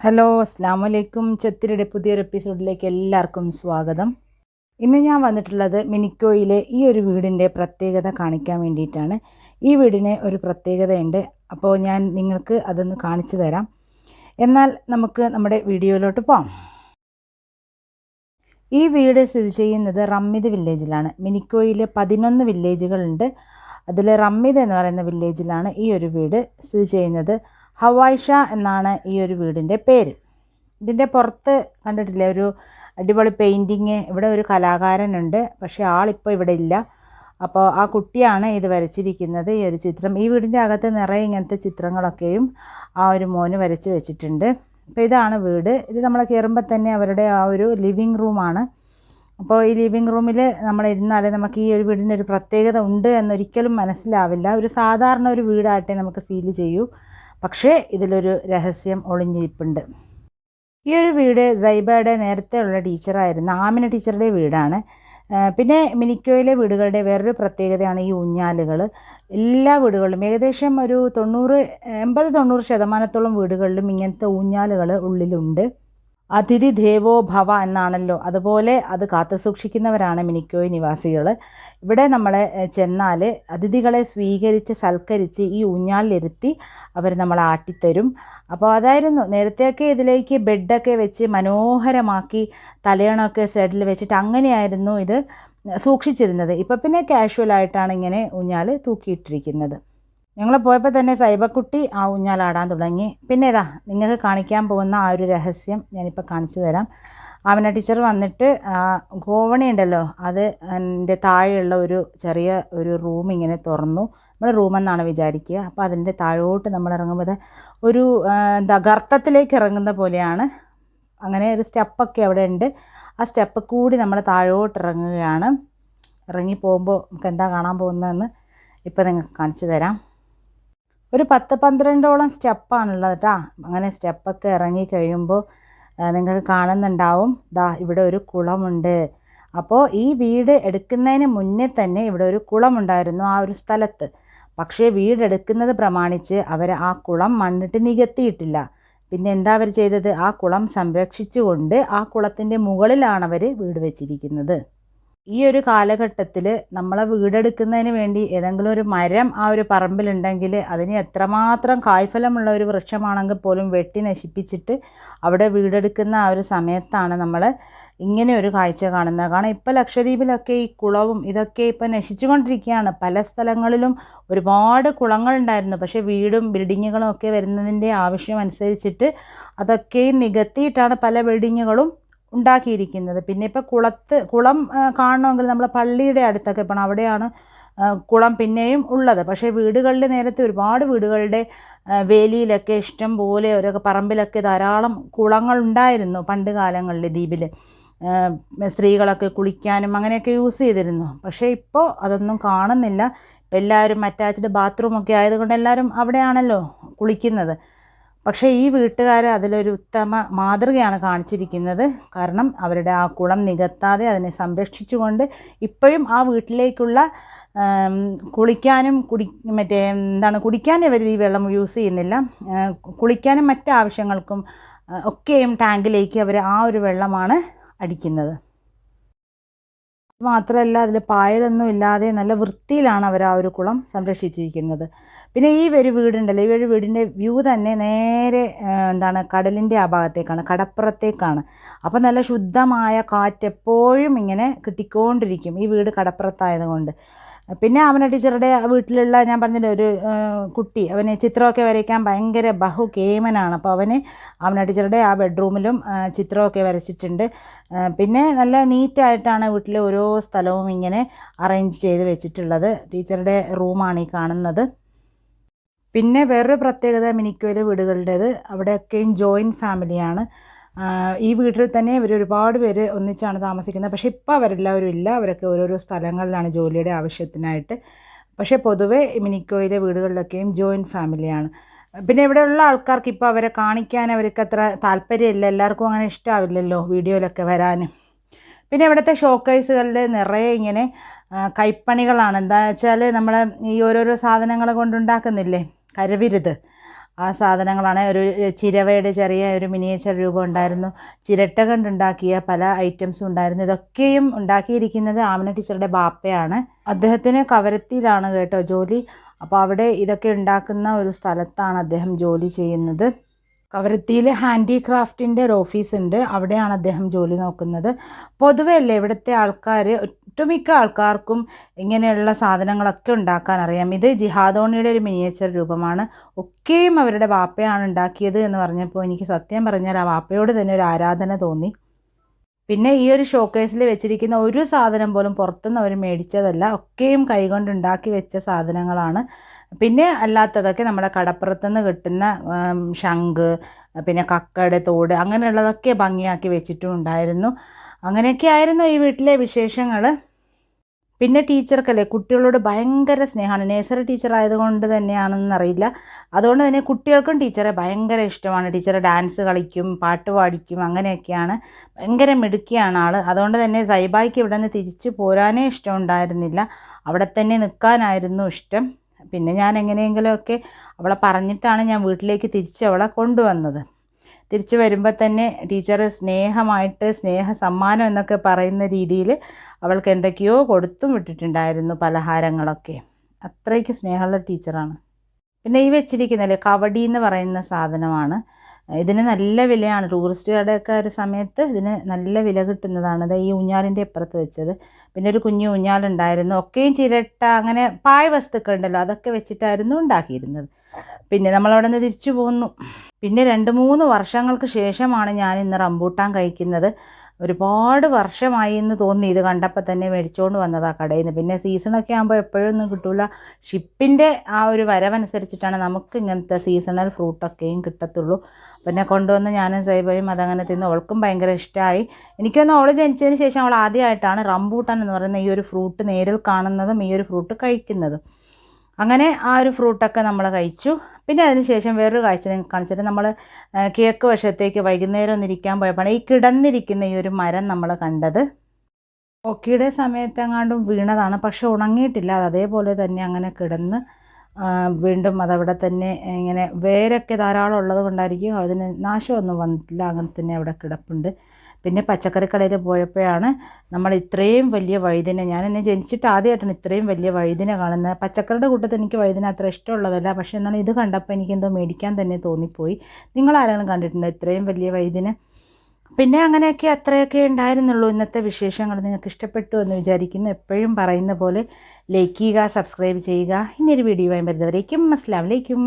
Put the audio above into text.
Hello അസ്സാം വലൈക്കും ചെത്തിരിയുടെ പുതിയൊരു എപ്പിസോഡിലേക്ക് എല്ലാവർക്കും സ്വാഗതം. ഇന്ന് ഞാൻ വന്നിട്ടുള്ളത് മിനിക്കോയിലെ ഈ ഒരു വീടിന്റെ പ്രത്യേകത കാണിക്കാൻ വേണ്ടിയിട്ടാണ്. ഈ വീടിന് ഒരു പ്രത്യേകതയുണ്ട്. അപ്പോൾ ഞാൻ നിങ്ങൾക്ക് അതൊന്ന് കാണിച്ചു തരാം. എന്നാൽ നമുക്ക് നമ്മുടെ വീഡിയോയിലോട്ട് പോകാം ഈ വീട് സ്ഥിതി ചെയ്യുന്നത് റമ്മിത് വില്ലേജിലാണ്. മിനിക്കോയിലെ പതിനൊന്ന് വില്ലേജുകളുണ്ട്. അതിൽ റമ്മിത് എന്ന് പറയുന്ന വില്ലേജിലാണ് ഈ ഒരു വീട് സ്ഥിതി ചെയ്യുന്നത്. ഹവായിഷ എന്നാണ് ഈ ഒരു വീടിന്റെ പേര്. ഇതിന്റെ പുറത്ത് കണ്ടിട്ടില്ലേ ഒരു അടിപൊളി പെയിന്റിങ് ഇവിടെ ഒരു കലാകാരനുണ്ട് പക്ഷേ ആളിപ്പോൾ ഇവിടെ ഇല്ല. അപ്പോൾ ആ കുട്ടിയാണ് ഇത് വരച്ചിരിക്കുന്നത് ഈ ഒരു ചിത്രം. ഈ വീടിന്റെ അകത്ത് നിറയെ ഇങ്ങനത്തെ ചിത്രങ്ങളൊക്കെയും ആ ഒരു മോന് വരച്ച് വെച്ചിട്ടുണ്ട്. അപ്പോൾ ഇതാണ് വീട്. ഇത് നമ്മൾ കയറുമ്പോൾ തന്നെ അവരുടെ ആ ഒരു ലിവിങ് റൂമാണ്. അപ്പോൾ ഈ ലിവിങ് റൂമിൽ നമ്മൾ ഇരുന്നാൽ നമുക്ക് ഈ ഒരു വീടിന്റെ ഒരു പ്രത്യേകത ഉണ്ട് എന്നൊരിക്കലും മനസ്സിലാവില്ല. ഒരു സാധാരണ ഒരു വീടായിട്ടേ നമുക്ക് ഫീൽ ചെയ്യൂ. പക്ഷേ ഇതിലൊരു രഹസ്യം ഒളിഞ്ഞിരിപ്പുണ്ട്. ഈ ഒരു വീട് സൈബയുടെ നേരത്തെ ഉള്ള ടീച്ചറായിരുന്ന ആമിന ടീച്ചറുടെ വീടാണ്. പിന്നെ മിനിക്കോയിലെ വീടുകളുടെ വേറൊരു പ്രത്യേകതയാണ് ഈ ഊഞ്ഞാലുകൾ എല്ലാ വീടുകളിലും ഏകദേശം ഒരു തൊണ്ണൂറ് എൺപത് തൊണ്ണൂറ് ശതമാനത്തോളം വീടുകളിലും ഇങ്ങനത്തെ ഊഞ്ഞാലുകൾ ഉള്ളിലുണ്ട്. അതിഥി ദേവോ ഭവ എന്നാണല്ലോ. അതുപോലെ അത് കാത്തു സൂക്ഷിക്കുന്നവരാണ് മിനിക്കോയ് നിവാസികൾ ഇവിടെ നമ്മൾ ചെന്നാൽ അതിഥികളെ സ്വീകരിച്ച് സൽക്കരിച്ച് ഈ ഊഞ്ഞാലിലിരുത്തി അവർ നമ്മളെ ആട്ടിത്തരും. അപ്പോൾ അതായിരുന്നു നേരത്തെയൊക്കെ ഇതിലേക്ക് ബെഡൊക്കെ വെച്ച് മനോഹരമാക്കി തലയണമൊക്കെ സൈഡിൽ വെച്ചിട്ട് അങ്ങനെയായിരുന്നു ഇത് സൂക്ഷിച്ചിരുന്നത്. ഇപ്പം പിന്നെ കാഷ്വലായിട്ടാണ് ഇങ്ങനെ ഊഞ്ഞാൽ തൂക്കിയിട്ടിരിക്കുന്നത്. ഞങ്ങൾ പോയപ്പോൾ തന്നെ സൈബക്കുട്ടി ആ ഊഞ്ഞാലാടാൻ തുടങ്ങി. പിന്നെ ഇതാ നിങ്ങൾക്ക് കാണിക്കാൻ പോകുന്ന ആ ഒരു രഹസ്യം ഞാനിപ്പോൾ കാണിച്ചു തരാം. അവനെ ടീച്ചർ വന്നിട്ട് ഗോവണി ഉണ്ടല്ലോ അത് എന്റെ താഴെയുള്ള ഒരു ചെറിയ ഒരു റൂം ഇങ്ങനെ തുറന്നു. നമ്മൾ റൂമെന്നാണ് വിചാരിക്കുക. അപ്പോൾ അതിന്റെ താഴോട്ട് നമ്മൾ ഇറങ്ങുമ്പോൾ ഒരു എന്താ ഗർത്തത്തിലേക്ക് ഇറങ്ങുന്ന പോലെയാണ്. അങ്ങനെ ഒരു സ്റ്റെപ്പൊക്കെ അവിടെ ഉണ്ട്. ആ സ്റ്റെപ്പ് കൂടി നമ്മൾ താഴോട്ട് ഇറങ്ങുകയാണ്. ഇറങ്ങി പോകുമ്പോൾ നമുക്ക് എന്താ കാണാൻ പോകുന്നതെന്ന് ഇപ്പോൾ നിങ്ങൾക്ക് കാണിച്ചു തരാം. ഒരു പത്ത് പന്ത്രണ്ടോളം സ്റ്റെപ്പാണുള്ളത് കേട്ടോ അങ്ങനെ സ്റ്റെപ്പൊക്കെ ഇറങ്ങി കഴിയുമ്പോൾ നിങ്ങൾക്ക് കാണുന്നുണ്ടാവും. ദാ ഇവിടെ ഒരു കുളമുണ്ട്. അപ്പോൾ ഈ വീട് എടുക്കുന്നതിന് മുന്നേ തന്നെ ഇവിടെ ഒരു കുളമുണ്ടായിരുന്നു ആ ഒരു സ്ഥലത്ത്. പക്ഷേ വീടെടുക്കുന്നത് പ്രമാണിച്ച് അവർ ആ കുളം മണ്ണിട്ട് നികത്തിയിട്ടില്ല. പിന്നെ എന്താ അവർ ചെയ്തത്? ആ കുളം സംരക്ഷിച്ചുകൊണ്ട് ആ കുളത്തിന്റെ മുകളിലാണ് അവർ വീട് വെച്ചിരിക്കുന്നത്. ഈ ഒരു കാലഘട്ടത്തിൽ നമ്മളെ വീടെടുക്കുന്നതിന് വേണ്ടി ഏതെങ്കിലും ഒരു മരം ആ ഒരു പറമ്പിലുണ്ടെങ്കിൽ അതിന് എത്രമാത്രം കായ്ഫലമുള്ള ഒരു വൃക്ഷമാണെങ്കിൽ പോലും വെട്ടി നശിപ്പിച്ചിട്ട് അവിടെ വീടെടുക്കുന്ന ആ ഒരു സമയത്താണ് നമ്മൾ ഇങ്ങനെ ഒരു കാഴ്ച കാണുന്നത്. കാരണം ഇപ്പോൾ ലക്ഷദ്വീപിലൊക്കെ ഈ കുളവും ഇതൊക്കെ ഇപ്പോൾ നശിച്ചുകൊണ്ടിരിക്കുകയാണ്. പല സ്ഥലങ്ങളിലും ഒരുപാട് കുളങ്ങളുണ്ടായിരുന്നു. പക്ഷേ വീടും ബിൽഡിങ്ങുകളും ഒക്കെ വരുന്നതിന്റെ ആവശ്യം അനുസരിച്ചിട്ട് അതൊക്കെയും നികത്തിയിട്ടാണ് പല ബിൽഡിങ്ങുകളും ഉണ്ടാക്കിയിരിക്കുന്നത്. പിന്നെ ഇപ്പോൾ കുളത്ത് കുളം കാണണമെങ്കിൽ നമ്മൾ പള്ളിയുടെ അടുത്തൊക്കെ പോകണം അവിടെയാണ് കുളം പിന്നെയും ഉള്ളത്. പക്ഷേ വീടുകളിൽ നേരത്തെ ഒരുപാട് വീടുകളുടെ വേലിയിലൊക്കെ ഇഷ്ടം പോലെ ഓരോ പറമ്പിലൊക്കെ ധാരാളം കുളങ്ങൾ ഉണ്ടായിരുന്നു പണ്ട് കാലങ്ങളിൽ ദ്വീപിൽ സ്ത്രീകളൊക്കെ കുളിക്കാനും അങ്ങനെയൊക്കെ യൂസ് ചെയ്തിരുന്നു. പക്ഷേ ഇപ്പോൾ അതൊന്നും കാണുന്നില്ല. എല്ലാവരും അറ്റാച്ച്ഡ് ബാത്റൂമൊക്കെ ആയതുകൊണ്ട് എല്ലാവരും അവിടെയാണല്ലോ കുളിക്കുന്നത്. പക്ഷേ ഈ വീട്ടുകാർ അതിലൊരു ഉത്തമ മാതൃകയാണ് കാണിച്ചിരിക്കുന്നത്. കാരണം അവരുടെ ആ കുളം നികത്താതെ അതിനെ സംരക്ഷിച്ചുകൊണ്ട് ഇപ്പോഴും ആ വീട്ടിലേക്കുള്ള കുളിക്കാനും കുടി മറ്റേ എന്താണ് കുടിക്കാനും അവർ ഈ വെള്ളം യൂസ് ചെയ്യുന്നില്ല. കുളിക്കാനും മറ്റ് ആവശ്യങ്ങൾക്കും ഒക്കെയും ടാങ്കിലേക്ക് അവർ ആ ഒരു വെള്ളമാണ് അടിക്കുന്നത്. മാത്രമല്ല അതിൽ പായലൊന്നും ഇല്ലാതെ നല്ല വൃത്തിയിലാണ് അവർ ആ ഒരു കുളം സംരക്ഷിച്ചിരിക്കുന്നത്. പിന്നെ ഈ ഒരു വീടുണ്ടല്ലോ ഈ ഒരു വീടിന്റെ വ്യൂ തന്നെ നേരെ എന്താണ് കടലിന്റെ ആ ഭാഗത്തേക്കാണ് കടപ്പുറത്തേക്കാണ്. അപ്പോൾ നല്ല ശുദ്ധമായ കാറ്റ് എപ്പോഴും ഇങ്ങനെ കിട്ടിക്കൊണ്ടിരിക്കും ഈ വീട് കടപ്പുറത്തായതുകൊണ്ട് പിന്നെ അവനെ ടീച്ചറുടെ വീട്ടിലുള്ള ഞാൻ പറഞ്ഞില്ല ഒരു കുട്ടി അവന് ചിത്രമൊക്കെ വരയ്ക്കാൻ ഭയങ്കര ബഹു കേമനാണ് അപ്പോൾ അവന് അവന ടീച്ചറുടെ ആ ബെഡ്റൂമിലും ചിത്രമൊക്കെ വരച്ചിട്ടുണ്ട്. പിന്നെ നല്ല നീറ്റായിട്ടാണ് വീട്ടിലെ ഓരോ സ്ഥലവും ഇങ്ങനെ അറേഞ്ച് ചെയ്ത് വെച്ചിട്ടുള്ളത്. ടീച്ചറുടെ റൂമാണ് ഈ കാണുന്നത്. പിന്നെ വേറൊരു പ്രത്യേകത മിനിക്കോയിലെ വീടുകളുടേത്. അവിടെയൊക്കെയും ജോയിന്റ് ഫാമിലിയാണ്. ഈ വീട്ടിൽ തന്നെ ഇവർ ഒരുപാട് പേര് ഒന്നിച്ചാണ് താമസിക്കുന്നത്. പക്ഷേ ഇപ്പോൾ അവരെല്ലാവരും ഇല്ല. അവരൊക്കെ ഓരോരോ സ്ഥലങ്ങളിലാണ് ജോലിയുടെ ആവശ്യത്തിനായിട്ട്. പക്ഷേ പൊതുവെ മിനിക്കോയിലെ വീടുകളിലൊക്കെയും ജോയിന്റ് ഫാമിലിയാണ്. പിന്നെ ഇവിടെയുള്ള ആൾക്കാർക്ക് ഇപ്പോൾ അവരെ കാണിക്കാൻ അവർക്ക് അത്ര താല്പര്യമില്ല. എല്ലാവർക്കും അങ്ങനെ ഇഷ്ടമാവില്ലല്ലോ വീഡിയോയിലൊക്കെ വരാൻ പിന്നെ ഇവിടുത്തെ ഷോക്കേസുകളിൽ നിറയെ ഇങ്ങനെ കൈപ്പണികളാണ്. എന്താ വെച്ചാൽ നമ്മൾ ഈ ഓരോരോ സാധനങ്ങൾ കൊണ്ടുണ്ടാക്കുന്നില്ലേ? കരവിരുത്. ആ സാധനങ്ങളാണ്. ഒരു ചിരവയുടെ ചെറിയ ഒരു മിനിയേച്ചർ രൂപം ഉണ്ടായിരുന്നു. ചിരട്ട കണ്ടുണ്ടാക്കിയ പല ഐറ്റംസും ഉണ്ടായിരുന്നു. ഇതൊക്കെയും ഉണ്ടാക്കിയിരിക്കുന്നത് ആമന ടീച്ചറുടെ ബാപ്പയാണ്. അദ്ദേഹത്തിന് കവരത്തിയിലാണ് കേട്ടോ ജോലി. അപ്പോൾ അവിടെ ഇതൊക്കെ ഉണ്ടാക്കുന്ന ഒരു സ്ഥലത്താണ് അദ്ദേഹം ജോലി ചെയ്യുന്നത്. കവരത്തിയിൽ ഹാൻഡിക്രാഫ്റ്റിന്റെ ഒരു ഓഫീസ് ഉണ്ട് അവിടെയാണ് അദ്ദേഹം ജോലി നോക്കുന്നത്. പൊതുവെ അല്ലേ ഇവിടുത്തെ ആൾക്കാർ ഒട്ടുമിക്ക ആൾക്കാർക്കും ഇങ്ങനെയുള്ള സാധനങ്ങളൊക്കെ ഉണ്ടാക്കാൻ അറിയാം. ഇത് ജിഹാദോണിയുടെ ഒരു മിനിയേച്ചർ രൂപമാണ്. ഒക്കെയും അവരുടെ വാപ്പയാണ് ഉണ്ടാക്കിയത് എന്ന് പറഞ്ഞപ്പോൾ എനിക്ക് സത്യം പറഞ്ഞാൽ ആ വാപ്പയോട് തന്നെ ഒരു ആരാധന തോന്നി. പിന്നെ ഈ ഒരു ഷോക്കേസിൽ വെച്ചിരിക്കുന്ന ഒരു സാധനം പോലും പുറത്തുനിന്ന് അവർ മേടിച്ചതല്ല ഒക്കെയും കൈകൊണ്ട് ഉണ്ടാക്കി വെച്ച സാധനങ്ങളാണ്. പിന്നെ അല്ലാത്തതൊക്കെ നമ്മുടെ കടപ്പുറത്തുനിന്ന് കിട്ടുന്ന ശംഖ് പിന്നെ കക്കയുടെ തോട് അങ്ങനെയുള്ളതൊക്കെ ഭംഗിയാക്കി വെച്ചിട്ടും ഉണ്ടായിരുന്നു. അങ്ങനെയൊക്കെ ആയിരുന്നു ഈ വീട്ടിലെ വിശേഷങ്ങൾ പിന്നെ ടീച്ചർക്കല്ലേ കുട്ടികളോട് ഭയങ്കര സ്നേഹമാണ്. നേഴ്സറി ടീച്ചർ ആയതുകൊണ്ട് തന്നെയാണെന്നറിയില്ല അതുകൊണ്ട് തന്നെ കുട്ടികൾക്കും ടീച്ചറെ ഭയങ്കര ഇഷ്ടമാണ്. ടീച്ചർ ഡാൻസ് കളിക്കും പാട്ട് പാടിക്കും അങ്ങനെയൊക്കെയാണ്. ഭയങ്കര മിടുക്കിയാണ് ആൾ അതുകൊണ്ട് തന്നെ സൈബായിക്ക് ഇവിടെ നിന്ന് തിരിച്ച് പോരാനേ ഇഷ്ടമുണ്ടായിരുന്നില്ല. അവിടെ തന്നെ നിൽക്കാനായിരുന്നു ഇഷ്ടം. പിന്നെ ഞാൻ എങ്ങനെയെങ്കിലുമൊക്കെ അവളെ പറഞ്ഞിട്ടാണ് ഞാൻ വീട്ടിലേക്ക് തിരിച്ച് അവളെ കൊണ്ടുവന്നത്. തിരിച്ചു വരുമ്പോൾ തന്നെ ടീച്ചർ സ്നേഹമായിട്ട് സ്നേഹ സമ്മാനം എന്നൊക്കെ പറയുന്ന രീതിയിൽ അവൾക്ക് എന്തൊക്കെയോ കൊടുത്തും വിട്ടിട്ടുണ്ടായിരുന്നു പലഹാരങ്ങളൊക്കെ. അത്രയ്ക്ക് സ്നേഹമുള്ള ടീച്ചറാണ്. പിന്നെ ഈ വെച്ചിരിക്കുന്നില്ലേ കവടി എന്ന് പറയുന്ന സാധനമാണ്. ഇതിന് നല്ല വിലയാണ്. ടൂറിസ്റ്റുകളുടെയൊക്കെ ഒരു സമയത്ത് ഇതിന് നല്ല വില കിട്ടുന്നതാണ്. ഇത് ഈ ഊഞ്ഞാലിന്റെ ഇപ്പുറത്ത് വെച്ചത്. പിന്നെ ഒരു കുഞ്ഞു ഊഞ്ഞാലുണ്ടായിരുന്നു. ഒക്കെയും ചിരട്ട അങ്ങനെ പായ വസ്തുക്കൾ ഉണ്ടല്ലോ അതൊക്കെ വെച്ചിട്ടായിരുന്നു ഉണ്ടാക്കിയിരുന്നത്. പിന്നെ നമ്മളവിടെ നിന്ന് തിരിച്ചു പോന്നു. പിന്നെ രണ്ട് മൂന്ന് വർഷങ്ങൾക്ക് ശേഷമാണ് ഞാൻ ഇന്ന് റംബൂട്ടാൻ കഴിക്കുന്നത്. ഒരുപാട് വർഷമായി എന്ന് തോന്നി. ഇത് കണ്ടപ്പോൾ തന്നെ മേടിച്ചുകൊണ്ട് വന്നതാണ് കടയിൽ നിന്ന് പിന്നെ സീസണൊക്കെ ആകുമ്പോൾ എപ്പോഴൊന്നും കിട്ടില്ല ഷിപ്പിന്റെ ആ ഒരു വരവനുസരിച്ചിട്ടാണ് നമുക്ക് ഇങ്ങനത്തെ സീസണൽ ഫ്രൂട്ടൊക്കെയും കിട്ടത്തുള്ളൂ. പിന്നെ കൊണ്ടുവന്ന് ഞാനും സൈബയും അതങ്ങനെ തിന്ന് അവൾക്കും ഭയങ്കര ഇഷ്ടമായി എനിക്കൊന്ന് അവൾ ജനിച്ചതിന് ശേഷം അവൾ ആദ്യമായിട്ടാണ് റംബൂട്ടാൻ എന്ന് പറയുന്ന ഈ ഒരു ഫ്രൂട്ട് നേരിൽ കാണുന്നതും ഈ ഒരു ഫ്രൂട്ട് കഴിക്കുന്നതും. അങ്ങനെ ആ ഒരു ഫ്രൂട്ടൊക്കെ നമ്മൾ കഴിച്ചു. പിന്നെ അതിനുശേഷം വേറൊരു കാഴ്ച നിങ്ങൾക്ക് കാണിച്ചിട്ട് നമ്മൾ കിഴക്ക് വശത്തേക്ക് വൈകുന്നേരം ഒന്നിരിക്കാൻ പോയപ്പോഴാണ് ഈ കിടന്നിരിക്കുന്ന ഈ ഒരു മരം നമ്മൾ കണ്ടത്. ഒക്കിയുടെ സമയത്തെങ്ങാണ്ടും വീണതാണ്. പക്ഷെ ഉണങ്ങിയിട്ടില്ല. അത് അതേപോലെ തന്നെ അങ്ങനെ കിടന്ന് വീണ്ടും അതവിടെ തന്നെ ഇങ്ങനെ വേരൊക്കെ ധാരാളം ഉള്ളത് കൊണ്ടായിരിക്കും അതിന് നാശമൊന്നും വന്നിട്ടില്ല. അങ്ങനെ തന്നെ അവിടെ കിടപ്പുണ്ട്. പിന്നെ പച്ചക്കറി കടയിൽ പോയപ്പോഴാണ് നമ്മൾ ഇത്രയും വലിയ വഴുതിന ഞാൻ എന്നെ ജനിച്ചിട്ട് ആദ്യമായിട്ടാണ് ഇത്രയും വലിയ വൈദ്യനെ കാണുന്നത്. പച്ചക്കറിയുടെ കൂട്ടത്തിൽ എനിക്ക് വഴുതിന അത്ര ഇഷ്ടമുള്ളതല്ല. പക്ഷേ എന്നാലും ഇത് കണ്ടപ്പോൾ എനിക്കെന്തോ മേടിക്കാൻ തന്നെ തോന്നിപ്പോയി. നിങ്ങൾ ആരെങ്കിലും കണ്ടിട്ടുണ്ടോ ഇത്രയും വലിയ വഴുതിന പിന്നെ അങ്ങനെയൊക്കെ അത്രയൊക്കെ ഉണ്ടായിരുന്നുള്ളൂ ഇന്നത്തെ വിശേഷങ്ങൾ. നിങ്ങൾക്ക് ഇഷ്ടപ്പെട്ടു എന്ന് വിചാരിക്കുന്നു. എപ്പോഴും പറയുന്ന പോലെ ലൈക്ക് ചെയ്യുക സബ്സ്ക്രൈബ് ചെയ്യുക. ഇനിയൊരു വീഡിയോ വരുന്നവരേക്കും അസ്സാം വലൈക്കും